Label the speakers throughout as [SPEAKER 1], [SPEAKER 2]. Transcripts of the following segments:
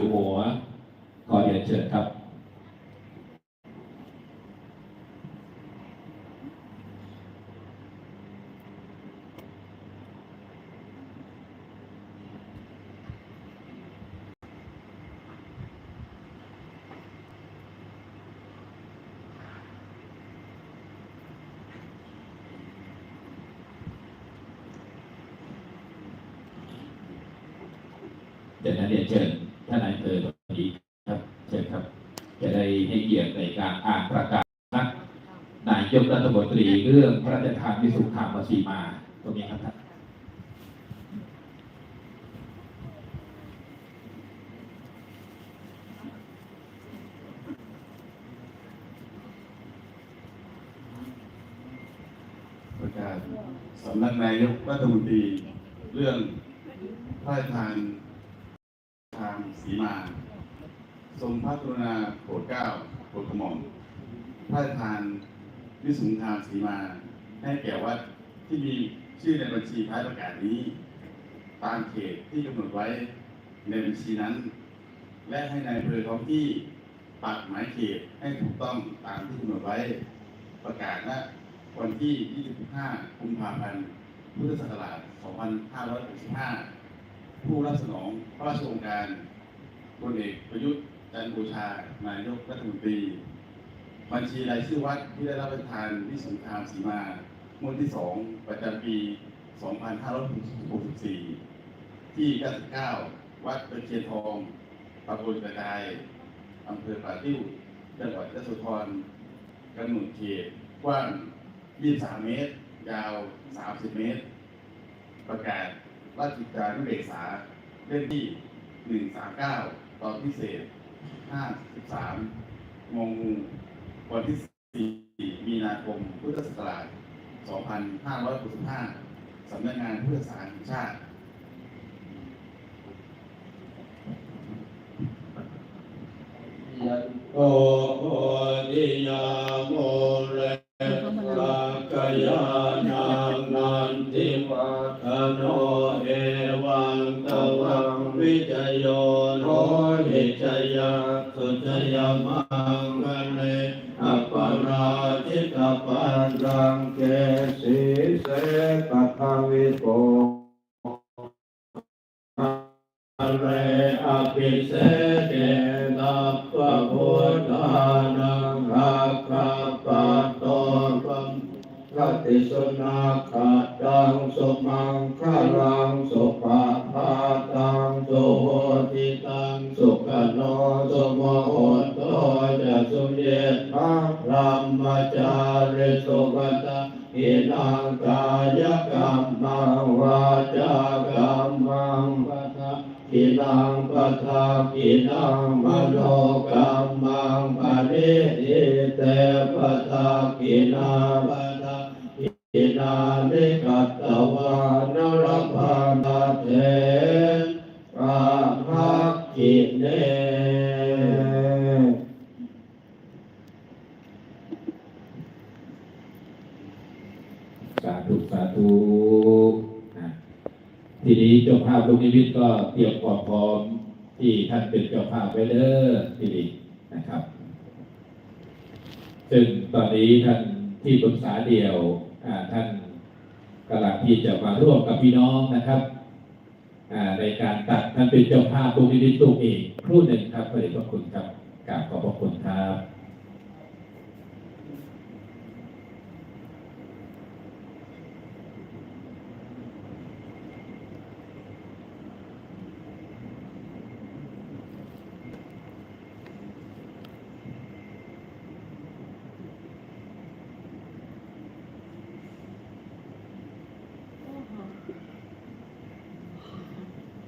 [SPEAKER 1] หัวขอเรียนเชิญครับ เดี๋ยวนั้นเรียนเชิญท่านนายอำเภอตรงนี้ครับเชิญครับ จะได้ให้เกียรติในการอ่านประกาศนักนายกรัฐมนตรี เรื่องพระราชทานวิสุทธามสีมาตรงนี้ครับท่าน
[SPEAKER 2] ประกาศสำนักนายกรัฐมนตรีเรื่องพระราชทานทางสีมา ทรงพระกรุณาโปรดเกล้าโปรดกระหม่อมพระราชทาน วิสุงทานสีมา ให้แก่วัดที่มีชื่อในบัญชีท้ายประกาศนี้ ตามเขตที่กำหนดไว้ในบัญชีนั้น และให้นายอำเภอท้องที่ปักหมายเขตให้ถูกต้องตามที่กำหนดไว้ประกาศณวันที่ 25 กุมภาพันธ์ พุทธศักราช 2565 ผู้รับสนองพระราชโองการพลเอกประยุทธ์จันทร์โอชานายกรัฐมนตรี บัญชีรายชื่อวัดที่ได้รับประทานวิสงครามสีมางวดที่2ประจำปี 2564 ที่ 99 วัดตะเคียนทองตำบลกระจายอำเภอป่าติ้ว จังหวัดยะโสธรกำหนดเขตกว้าง 23 เมตร ยาว 30 เมตร ประกาศราชกิจจานุเบกษาเล่มที่ 139 ตอนพิเศษ 53 งงงู วันที่ 4 มีนาคม พุทธศักราช 2565 สำนักงานพุทธศาสนาแห่งชาติ
[SPEAKER 3] ยันโตโพธิยาโม โหติตังสุขโน เตรียม
[SPEAKER 1] ความพร้อมที่ท่านเป็นเจ้าภาพไว้เด้อทีนี้นะครับ ซึ่งตอนนี้ท่านที่ปรึกษาเดี่ยวท่านกำลังที่จะมาร่วมกับพี่น้องนะครับในการตัดท่านเป็นเจ้าภาพลูกนิมิตตัวเองครู่หนึ่งครับพระเดชพระคุณครับกราบขอบพระคุณครับ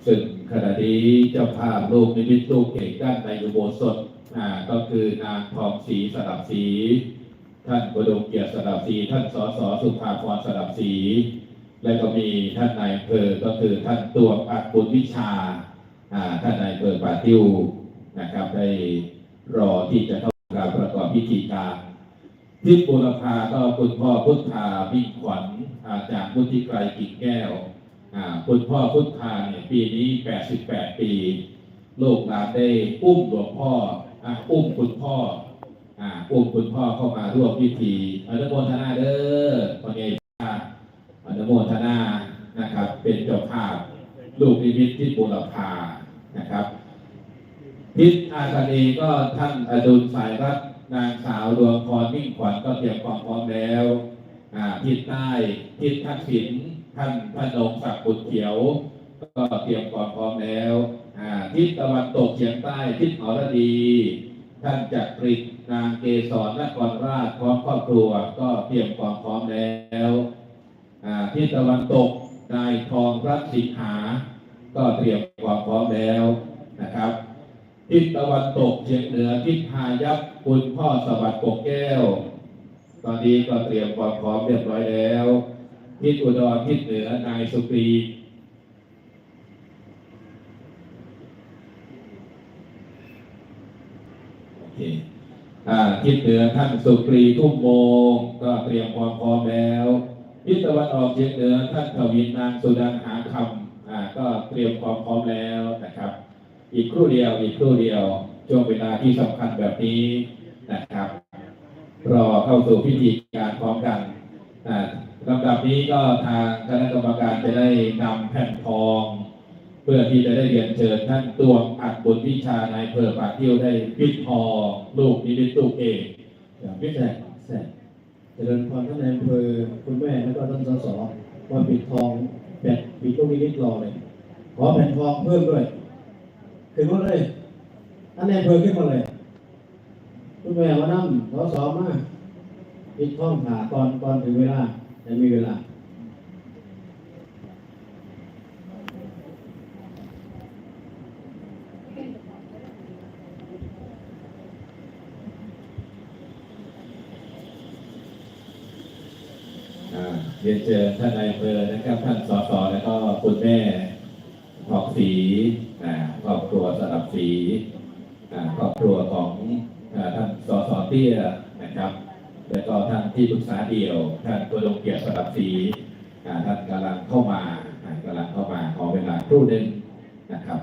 [SPEAKER 1] ซึ่งขณะนี้เจ้าภาพลูกนิมิตลูกเอกด้านในอุโบสถก็คือนางทองศรีสลับศรีท่านบดงเกียรติสลับศรีท่านสสสุภาพรสลับศรีและก็มีท่านนายอำเภอก็คือท่านตัวอักบุญวิชาท่านนายอำเภอป่าติ้วนะครับได้รอที่จะเข้าการประกอบพิธีการทิศบุรพาก็คุณพ่อพุทธามิ่งขวัญอาจากพุทิไกรกิ่งแก้ว คุณพ่อพุทธาเนี่ยปีนี้ 88 ปีลูกหลานได้อุ้มหลวงพ่ออะอุ้มคุณพ่ออุ้มคุณพ่อเข้ามาร่วมพิธีอนุโมทนาเด้อคนใหญ่าอนุโมทนานะครับ เป็นเจ้าภาพลูกนิมิตที่บุรพานะครับทิศอาคานีก็ท่านอดุลสายรัตนางสาวดวงพรมิ่งขวัญก็เตรียมความพร้อมแล้วอ่าทิศใต้ทิศทักษิณ ท่านพนงศักดิ์บุตรเขียว ก็เตรียมความพร้อมแล้วทิศตะวันตกเฉียงใต้ทิศหอรดี ท่านจักริดนางเกษรนครราชพร้อมครอบครัวก็เตรียมความพร้อมแล้วทิศตะวันตกนายทองรัตสิงหา ก็เตรียมความพร้อมแล้วนะครับ ทิศตะวันตกเฉียงเหนือทิศพายัพคุณพ่อสวัสดิ์ปกแก้ว ตอนนี้ก็เตรียมความพร้อมเรียบร้อยแล้ว ทิศอุดรทิศเหนือนายสุกรีโอเคอ่าทิศเหนือท่านสุกรีทุ่มโมงก็เตรียมความพร้อมแล้วทิศตะวันออกเฉียงเหนือท่านทวินนางสุดังหาคำอ่าก็เตรียมความพร้อมแล้วนะครับ อีกครู่เดียวอีกครู่เดียวช่วงเวลาที่สำคัญแบบนี้นะครับ รอเข้าสู่พิธีการพร้อมกัน ลำดับนี้ก็ทางคณะกรรมการจะได้นำแผ่นทอง เพื่อที่จะได้เรียนเชิญท่านตวงอัดบุญวิชานายอำเภอปากเที่ยวได้พิดทองลูกนิมิตลูกเอก
[SPEAKER 4] อย่างพิแสกแสกเจริญพรท่านนายอำเภอคุณแม่แล้วก็ท่านสสว่าปิดทองแปดปีก็มีนิดรอเลยขอแผ่นทองเพิ่มด้วยขึ้นมาเลยท่านนายอำเภอขึ้นมาเลยคุณแม่มานั่งสสมาปิดทองขาตอนตอนถึงเวลา จะมีเวลา
[SPEAKER 1] อ่าเรียนเชิญท่านนายอำเภอนะครับท่านสสแล้วก็คุณแม่ทองศรีอ่าครอบครัวสลับศรีอ่าครอบครัวของอ่าท่านสสเตี้ย แล้วก็ท่านที่ปรึกษาเดี่ยวท่านตัวลงเกียรติสลับศรีท่านกำลังเข้ามาอ่ากำลังเข้ามาขอเวลาครู่หนึ่งนะครับ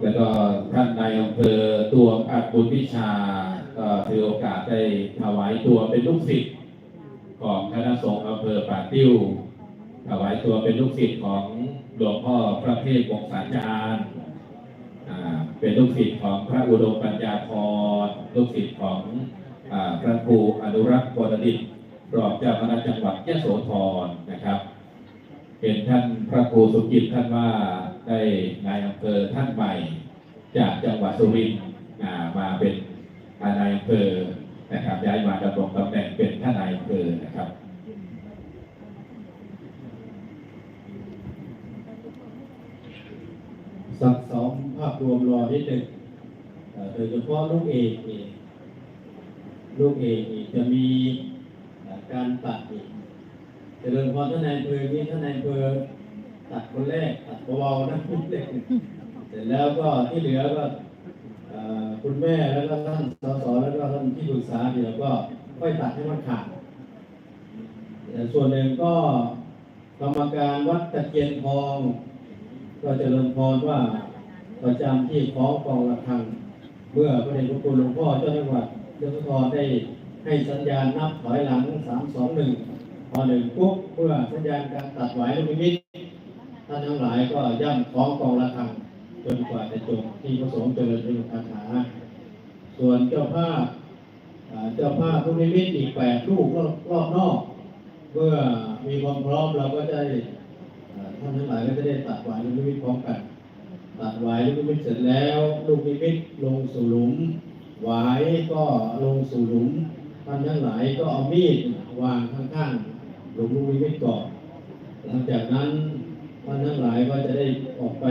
[SPEAKER 1] แล้วก็ท่านนายอำเภอตัวอัดบุญวิชาก็ถือโอกาสได้ถวายตัวเป็นลูกศิษย์ของคณะสงฆ์อำเภอป่าติ้ว ถวายตัวเป็นลูกศิษย์ของ หลวงพ่อพระเทพวงศาจารย์เป็นลูกศิษย์ของพระอุดมปัญญาพรลูกศิษย์ของพระครูอนุรักษ์วรดิตรองเจ้าคณะจังหวัดยโสธรนะครับเป็นท่านพระครูสุกิจท่านว่าได้นายอำเภอท่านใหม่ จากจังหวัดสุรินทร์มาเป็นนายอำเภอนะครับย้ายมาดำรงตำแหน่งเป็นท่านนายอำเภอนะครับ
[SPEAKER 4] สักสองภาพ รวมรอนิดหนึ่งโดยเฉพาะลูกเอกนี่ลูกเอกนี่จะมีการตัดนี่เจริญพรท่านนายเภอนี่ท่านนายเภอตัดคนแรกตัดเบาๆนะคนแรกเสร็จแล้วก็ที่เหลือก็คุณแม่แล้วก็ท่านสสแล้วก็ท่านที่ปรึกษาเดี๋ยวก็ค่อยตัดให้มันขาดส่วนหนึ่งก็กรรมการวัดตะเกียนทอง ก็เจริญพรว่า ประจำที่ของกองระฆัง เมื่อพระเดชพระคุณหลวงพ่อเจ้าจังหวัดยโสธรได้ให้สัญญาณนับถอยหลังสามสองหนึ่งพอหนึ่งปุ๊บเมื่อสัญญาณการตัดไหวลูกนิมิตท่านทั้งหลายก็ย่ำของกองระฆังจนกว่าจะจบที่พระสงฆ์เจริญเป็นคาถาส่วนเจ้าภาพอ่าเจ้าภาพลูกนิมิตอีกแปดลูกรอบรอบนอก เมื่อมีความพร้อมเราก็จะได้ท่านทั้งหลายก็จะได้ตัดหวลูกนิมิตพร้อมกัน ตัดหวายลูกนิมิตเสร็จแล้วลูกนิมิตลงสู่หลุมหวายก็ลงสู่หลุมท่านทั้งหลายก็เอามีดวางข้างๆหลุมลูกนิมิตก่อนหลังจากนั้นท่านทั้งหลายก็จะได้ออกไป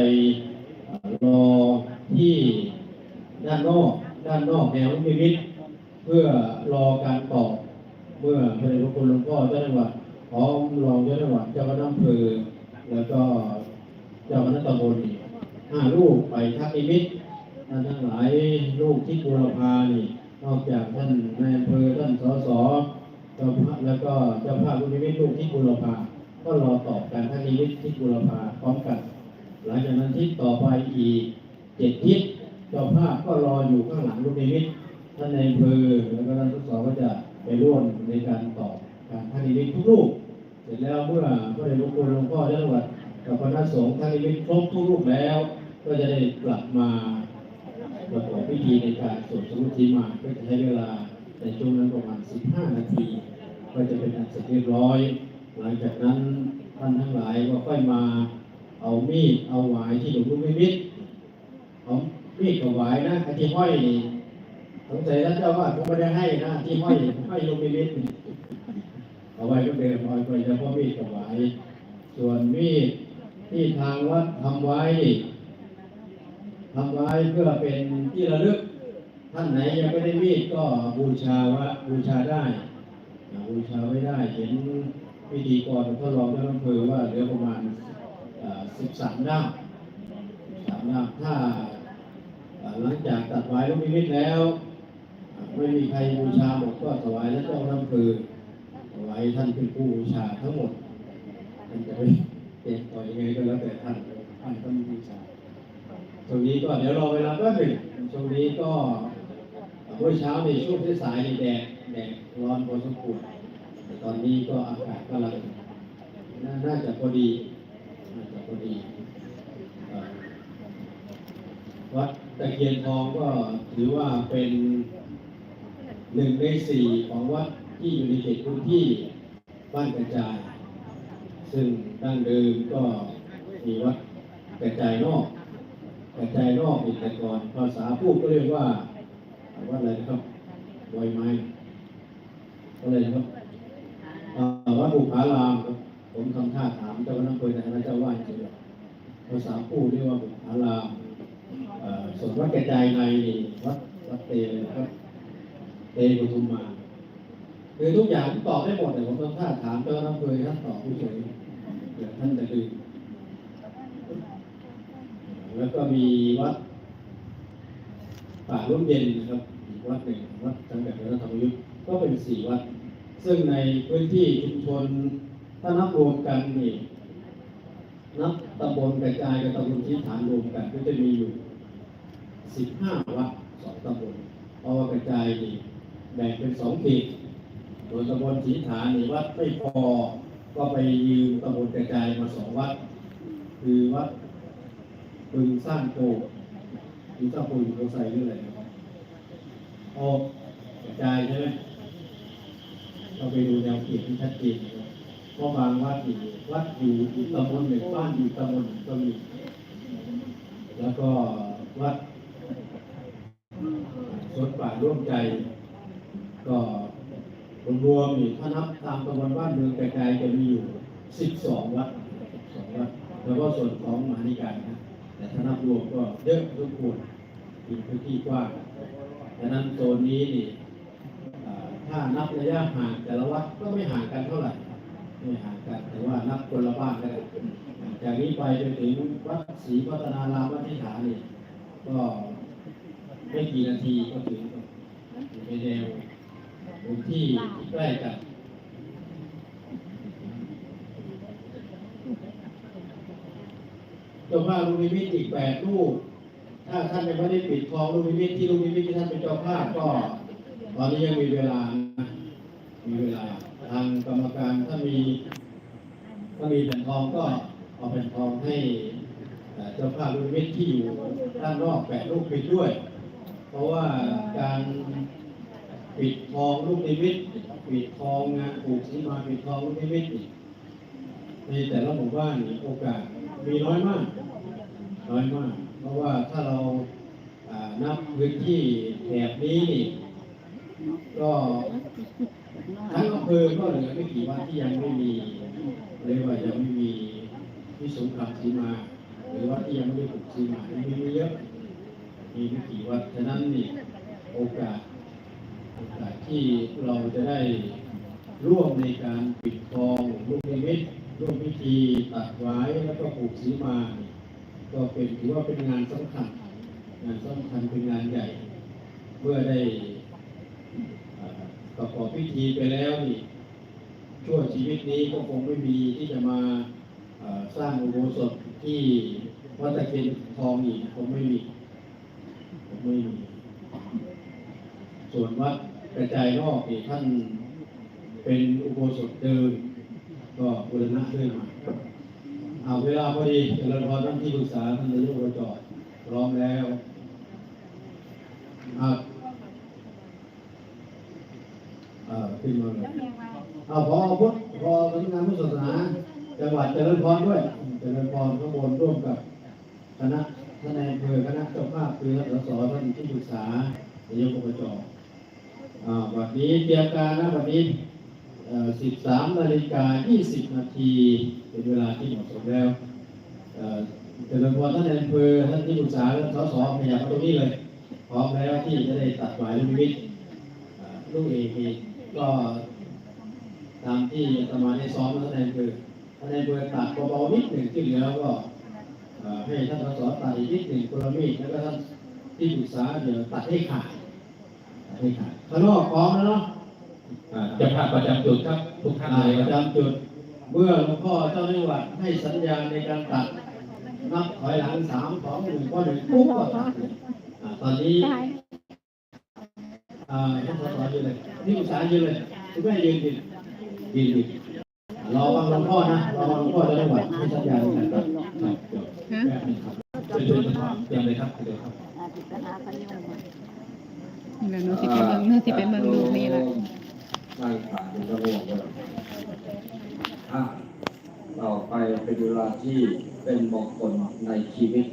[SPEAKER 4] รอที่ด้านนอกด้านนอกแนวลูกนิมิตเพื่อรอการตอบเมื่อพระเดชพระคุณหลวงพ่อเจ้าจังหวัดพร้อมรองเจ้าจังหวัดเจ้าคณะอำเภอแล้วก็เจ้าคณะตำบลอีก ห้าลูกไปทักนิมิตท่านทั้งหลายลูกที่บูรพานี่นอกจากท่านนายอำเภอท่านสสเจ้าภาพแล้วก็เจ้าภาพลูกนิมิตลูกที่บุรพาก็รอตอบการท่านนิมิตที่บุรพาพร้อมกัน หลังจากนั้นทิศต่อไปอีกเจ็ดทิศเจ้าภาพก็รออยู่ข้างหลังลูกนิมิตท่านในอำเภอแล้วก็ท่านทุกสก็จะไปร่วมในการตอบการท่านนิมิตทุกรูปเสร็จแล้วเมื่อพระเดชพระคุณหลวงพ่อเจ้าหวัดกับคณะสงฆ์ท่านนิมิตครบทุกรูปแล้ว ก็จะได้กลับมาประกอบพิธีในการสวดสมุทิมาก็จะใช้เวลาในช่วงนั้นประมาณ 15 นาที ก็จะเป็นอันเสร็จเรียบร้อย หลังจากนั้นท่านทั้งหลายก็ค่อยมาเอามีดเอาหวายที่หลวงพ่อไม่มิตรเอามีดกับหวายนะไอ้ที่ห้อยสงสัยท่านเจ้าว่าผมไม่ได้ให้นะที่ห้อยห้อยลงไม่มิตรเอาไว้ก็เดิมเอาไว้เฉพาะมีดกับหวายส่วนมีดที่ทางวัดทำไว้ ทำไว้เพื่อเป็นที่ระลึก ท่านไหนยังไม่ได้มีดก็บูชาวะบูชาได้บูชาไว้ได้เห็นพิธีกรทดลองท่านอำเภอว่าเหลือประมาณสิบสามด้ามสามด้ามถ้าหลังจากตัดไว้ลูกนิมิตแล้ว ไม่มีใครบูชาหมดก็ถวายแล้วเจ้าอำเภอถวายท่านเป็นผู้บูชาทั้งหมดท่านจะไปเต็มต่อยังไงก็แล้วแต่ท่านท่านต้องบูชา ตรงนี้ก็เดี๋ยวรอเวลาแป๊บหนึ่งตรงนี้ก็เมื่อเช้าในช่วงที่สายแดดแดดร้อนพอสมควรแต่ตอนนี้ก็อากาศกำลังนาน่าจะพอดีน่าจะพอดีวัดตะเคียนทองก็ถือว่าเป็นหนึ่งในสี่ของวัดที่อยู่ในเขตพื้นที่บ้านกระจาย ซึ่งดั้งเดิมก็มีวัดกระจายนอก กระจายนอกอีกแต่ก่อนภาษาพูดก็เรียกว่าว่าอะไรนะครับบอยไม้ก็เลยนะครับวัดบุพารามครับผมทำท่าถามเจ้าคณะอำเภอในคณะเจ้าว่าจริงๆภาษาพูดเรียกว่าบุพารามส่วนวัดกระจายในวัดวัดเตนะครับเตปทุมมาคือทุกอย่างที่ตอบได้หมดแต่ผมทำท่าถามเจ้าคณะอำเภอท่านตอบผู้เฉยเดี๋ยวท่านจะลืม แล้วก็มีวัดป่าร่มเย็นนะครับอีกวัดหนึ่งวัดสังกัดพรธรรมยุทธก็เป็นสี่วัด ซึ่งในพื้นที่ชุมชนถ้านับรวมกันนี่นับตำบลกระจายกับตำบลที่ฐานรวมกันก็จะมีอยู่สิบห้าวัดสองตำบลเพราะว่ากระจายนี่แบ่งเป็นสองเขตโดยตำบลสีฐานนี่วัดไม่พอก็ไปยืมตำบลกระจายมาสองวัด คือวัด บึงสร้างโกมีเจ้าปูอยู่ตรงใส่เรื่ออะไรนะครับออกกระจายใช่ไหมเราไปดูแนวเขตที่ชัดเจนนะครับเพราะบางวัดอยู่วัดอยู่อีกตำบลหนึ่งบ้านอยู่ตำบลหนึ่งก็มีแล้วก็วัดสวนป่าร่วมใจ ก็รวมๆนี่ถ้านับตามตำบลบ้านเมืองกระจายจะมีอยู่สิบสองวัดสองวัดแล้วก็ส่วนของมหานิกาย แต่ถ้านับรวมก็เยอะทุกคนมีพื้นที่กว้างดังนั้นโซนนี้นี่ถ้านับระยะห่างแต่ละวัดก็ไม่ห่างกันเท่าไหร่ไม่ห่างกันแต่ว่านับคนละบ้านก็ได้จากนี้ไปจนถึงวัดศรีพัฒนารามวัดที่ฐานนี่ก็ไม่กี่นาทีก็ถึงในแนวพื้นที่ที่ใกล้กัน เจ้าภาพลูกนิมิตอีกแปดลูกถ้าท่านยังไม่ได้ปิดทองลูกนิมิตที่ลูกนิมิตที่ท่านเป็นเจ้าภาพก็ ตอนนี้ยังมีเวลา มีเวลา ทางกรรมการถ้ามีถ้ามีแผ่นทองก็เอาแผ่นทองให้เจ้าภาพลูกนิมิตที่อยู่ด้านนอกแปดลูกปิดด้วย เพราะว่าการปิดทองลูกนิมิตปิดทองงานปลูกสีมาปิดทองลูกนิมิตในแต่ละหมู่บ้านมีโอกาส มีน้อยมากน้อยมาก เพราะว่าถ้าเรานับพื้นที่แถบนี้นี่ก็ทั้งอำเภอก็เหลือไม่กี่วัดที่ยังไม่มีเรียกว่ายังไม่มีที่สงครามสีมา หรือว่าที่ยังไม่ได้ถูกสีมายังมีเยอะมีไม่กี่วัดฉะนั้นนี่โอกาสโอกาสที่เราจะได้ร่วมในการปิดทองลูกนิมิต ร่วมพิธีตัดไว้แล้วก็ปลูกสีมาเนี่ยก็เป็นถือว่าเป็นงานสำคัญ งานสำคัญเป็นงานใหญ่ เมื่อได้ประกอบพิธีไปแล้วนี่ชั่วชีวิตนี้ก็คงไม่มีที่จะมาสร้างอุโบสถที่วัดตะเคียนทองอีกคงไม่มีคงไม่มี ส่วนวัดกระจายนอกนี่ท่านเป็นอุโบสถเดิม ก็บูรณะขึ้นมาเอาเวลาพอดีเจริญพรท่านที่ปรึกษาท่านนายกอบจพร้อมแล้วอะอ่าขึ้นมาเลยเอาพอพุทธพอสำนักงานพุทธศาสนาจังหวัดเจริญพรด้วยเจริญพรข้างบนร่วมกับคณะท่านนายอำเภอคณะเจ้าภาพคือท่านสสท่านที่ปรึกษานายกอบจอ่าวันนี้เตรียมการนะวันนี้ 13นาฬิกา 20 นาที เป็นเวลาที่เหมาะสมแล้วเอ่อเจริญพรท่านอำเภอท่านที่ปรึกษาและสสขยับมตรงนี้เลย พร้อมแล้วที่จะได้ตัดหมายลูกนิมิตเอ่อลูกเอกเองก็ตามที่อาตมาได้ซ้อมท่านอำเภอท่านอำเภอตัดเบาๆนิดหนึ่งที่เหลือก็ให้ท่านสสตัดอีกนิดหนึ่งคนละมีดแล้วก็ท่านที่ปรึกษาเดี๋ยวตัดให้ขาดตัดให้ขาดข้างนอกพร้อมแล้วเนาะ
[SPEAKER 1] จะภาพประจำจุดครับทุกท่าน
[SPEAKER 4] อ่า
[SPEAKER 1] เลย
[SPEAKER 4] ประ
[SPEAKER 1] ครับ
[SPEAKER 4] จำจุด เมื่อหลวงพ่อเจ้าจังหวัดให้สัญญาณในการตัดนับถอยหลังสามสองหนึ่งก็หนึ่งปุ๊บก็ตัดเลยอ่าตอนนี้อ่าท่านสสยืนเลยที่ปรึกษายืนเลยคุณแม่ยืนยืนยืนยืนรอฟังหลวงพ่อนะรอฟังหลวงพ่อเจ้าจังหวัดให้สัญญาณในการตัดครับเดี๋ยวแป๊บนึงครับ
[SPEAKER 1] เชิญเชิญครับเตรียมเลยครับเดี๋ยวครับ
[SPEAKER 5] เดี๋ยวหนูสิไปเมืองหนูสิไปเมืองลูกนี่แหละ
[SPEAKER 6] นั่งผ่านเป็นระบบเลยต่อไปเป็นเวลาที่เป็นมงคลในชีวิต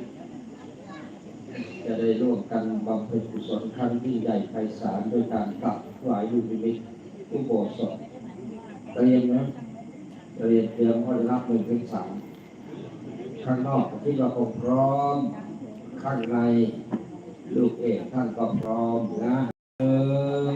[SPEAKER 6] จะได้ร่วมกันบำเพ็ญกุศลครั้งที่ใหญ่ไพศาลโดยการกลับถวายลูกนิมิตผู้โบสถเตรียมนะเตรียมเตรียมข้อรับหนึ่งถึงสามข้างนอกที่เราพร้อม ข้างในลูกเอกท่านก็พร้อมนะหนึ่ง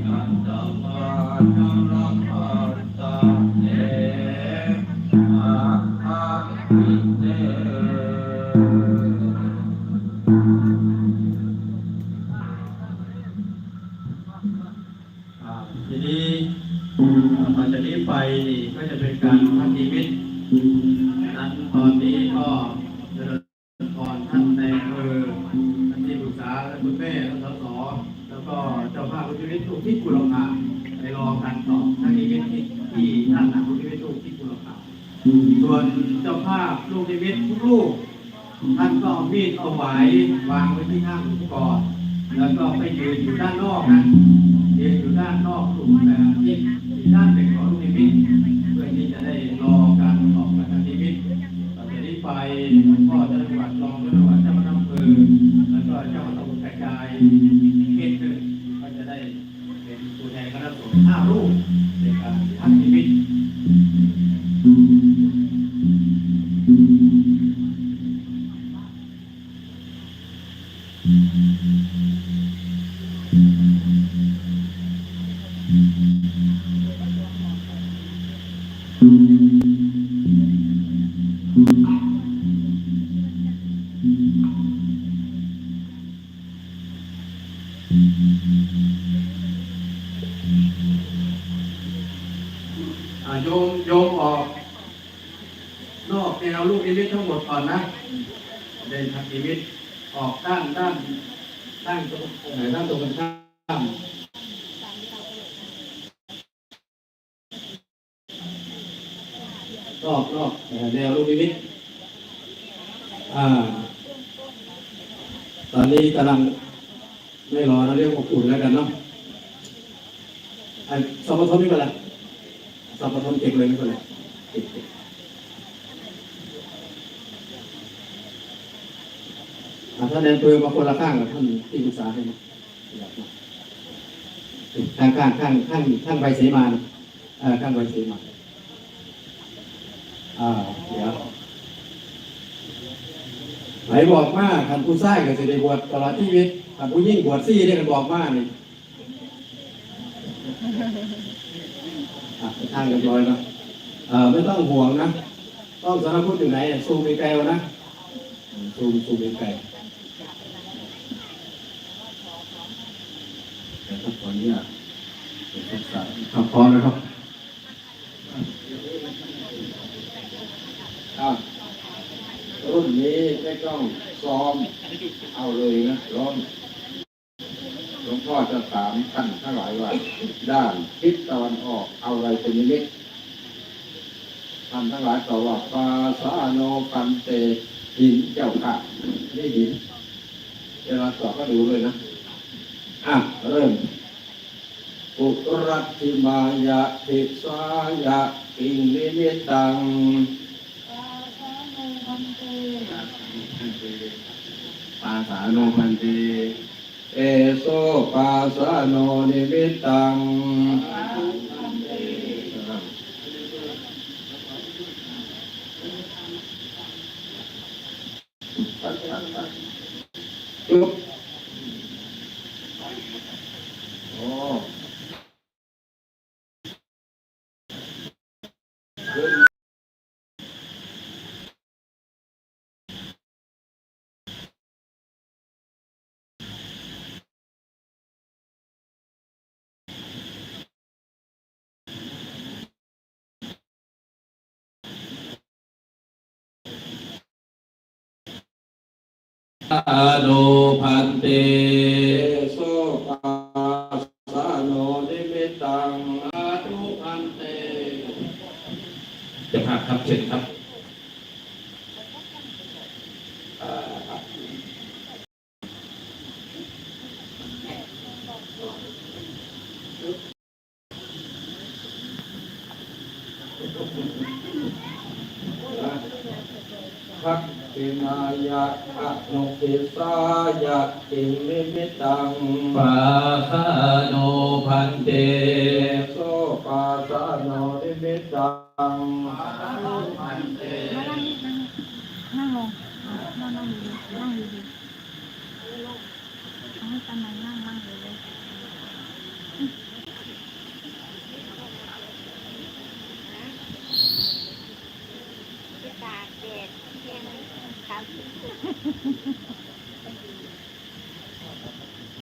[SPEAKER 6] นิกัา โยมโยมออก นอก
[SPEAKER 4] แนวลูกนิมิตทั้งหม
[SPEAKER 6] ดก่อนนะเดินทางนิมิตออกด้านด้านด้านตรงเอ่อด้านตรงกันข้ามนอกนอกแนวลูกนิมิตอ่า ตอนนี้กำลังไม่รอนะเรียกอบอุ่นแล้วกันเนาะไอ้สมทบไม่ เป็นไรสมทบเก่งเลยไม่เป็นไรเก่งๆอ่าท่านแนนเปือมาคนละข้างกับท่านที่ปรึกษาให้นะข้างข้างข้างข้างข้างใบเสมาอ่าข้างใบเสมาอ่าเดี๋ยวไหนบอกมาคันผู้ชายก็จะได้บวชตลอดชีวิตคันผู้ยิ่งบวชซี่เนี่ยกันบอกมานี่ อะทางเรียบร้อยนะเอ่อไม่ต้องห่วงนะต้องสารพุทธอยู่ไหนซูมไปไกลนะซูมซูมไปไกลเดี๋ยวต้องขออนุญาตเป็นทักษะครับพร้อมนะครับรุ่นนี้ไม่ต้องซ้อม เอาเลยนะร้อง หลวงพ่อจะถามท่านทั้งหลายว่า ด้านทิศตะวันออกเอาอะไรเป็นนิมิตท่านทั้งหลายตอบว่าปาสาโนปันเตหินเจ้าค่ะนี่หินเวลาตอบก็ดูเลยนะอะเริ่มปุรัติมายะทิสายะอิงนิมิตตัง
[SPEAKER 2] ปาสาโนพันเต
[SPEAKER 6] เอโซปาสะโนนิมิตังจุ๊บ โนพันเตโสปาสะโนนิมิตตังอาตุพันเต
[SPEAKER 1] เจะภาพครับเชิญครับ
[SPEAKER 6] พักติมายะอะนุกิสายะติมิมิตัง
[SPEAKER 1] ปาคาโนพันเต
[SPEAKER 6] โสปาสะ